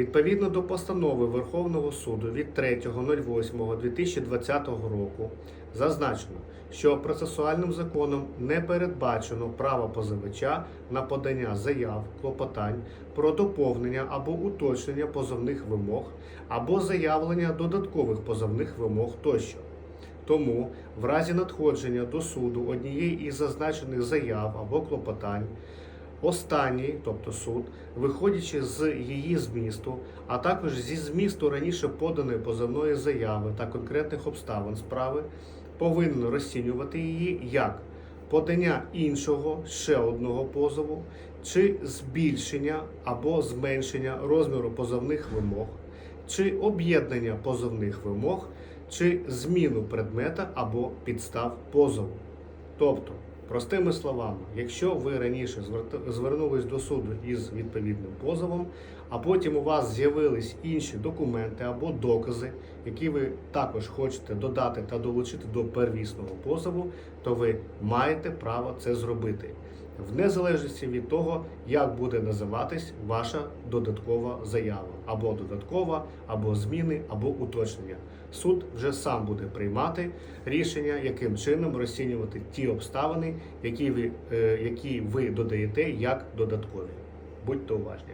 Відповідно до постанови Верховного суду від 3.08.2020 року зазначено, що процесуальним законом не передбачено право позивача на подання заяв, клопотань про доповнення або уточнення позовних вимог або заявлення додаткових позовних вимог тощо. Тому, в разі надходження до суду однієї із зазначених заяв або клопотань, останній, тобто суд, виходячи з її змісту, а також зі змісту раніше поданої позовної заяви та конкретних обставин справи, повинен розцінювати її як подання іншого ще одного позову чи збільшення або зменшення розміру позовних вимог, чи об'єднання позовних вимог, чи зміну предмета або підстав позову. Тобто, простими словами, якщо ви раніше звернулись до суду із відповідним позовом, а потім у вас з'явились інші документи або докази, які ви також хочете додати та долучити до первісного позову, то ви маєте право це зробити. В незалежності від того, як буде називатись ваша додаткова заява, або додаткова, або зміни, або уточнення. Суд вже сам буде приймати рішення, яким чином розцінювати ті обставини, які ви, е, які ви додаєте як додаткові. Будьте уважні.